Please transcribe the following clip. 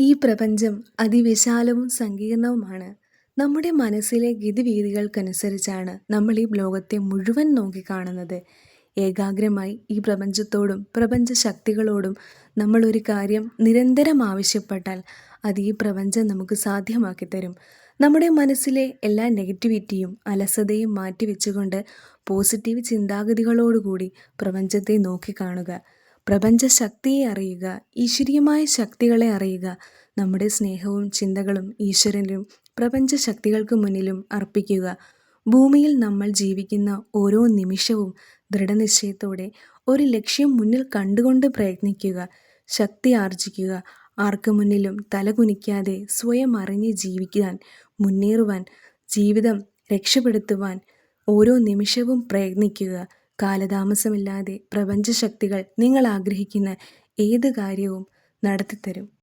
ഈ പ്രപഞ്ചം അതിവിശാലവും സങ്കീർണവുമാണ്. നമ്മുടെ മനസ്സിലെ ഗതിവീതികൾക്കനുസരിച്ചാണ് നമ്മൾ ഈ ലോകത്തെ മുഴുവൻ നോക്കിക്കാണുന്നത്. ഏകാഗ്രമായി ഈ പ്രപഞ്ചത്തോടും പ്രപഞ്ച ശക്തികളോടും നമ്മൾ ഒരു കാര്യം നിരന്തരം ആവശ്യപ്പെട്ടാൽ അത് ഈ പ്രപഞ്ചം നമുക്ക് സാധ്യമാക്കി തരും നമ്മുടെ മനസ്സിലെ എല്ലാ നെഗറ്റിവിറ്റിയും അലസതയും മാറ്റിവെച്ചുകൊണ്ട് പോസിറ്റീവ് ചിന്താഗതികളോടുകൂടി പ്രപഞ്ചത്തെ നോക്കിക്കാണുക. പ്രപഞ്ചശക്തിയെ അറിയുക. ഈശ്വരീയമായ ശക്തികളെ അറിയുക. നമ്മുടെ സ്നേഹവും ചിന്തകളും ഈശ്വരനും പ്രപഞ്ചശക്തികൾക്ക് മുന്നിലും അർപ്പിക്കുക. ഭൂമിയിൽ നമ്മൾ ജീവിക്കുന്ന ഓരോ നിമിഷവും ദൃഢനിശ്ചയത്തോടെ ഒരു ലക്ഷ്യം മുന്നിൽ കണ്ടുകൊണ്ട് പ്രയത്നിക്കുക. ശക്തി ആർജിക്കുക. ആർക്ക് മുന്നിലും തലകുനിക്കാതെ സ്വയം അറിഞ്ഞ് ജീവിക്കാൻ, മുന്നേറുവാൻ, ജീവിതം രക്ഷപ്പെടുത്തുവാൻ ഓരോ നിമിഷവും പ്രയത്നിക്കുക. കാലതാമസമില്ലാതെ പ്രപഞ്ചശക്തികൾ നിങ്ങൾ ആഗ്രഹിക്കുന്ന ഏത് കാര്യവും നടത്തിത്തരും.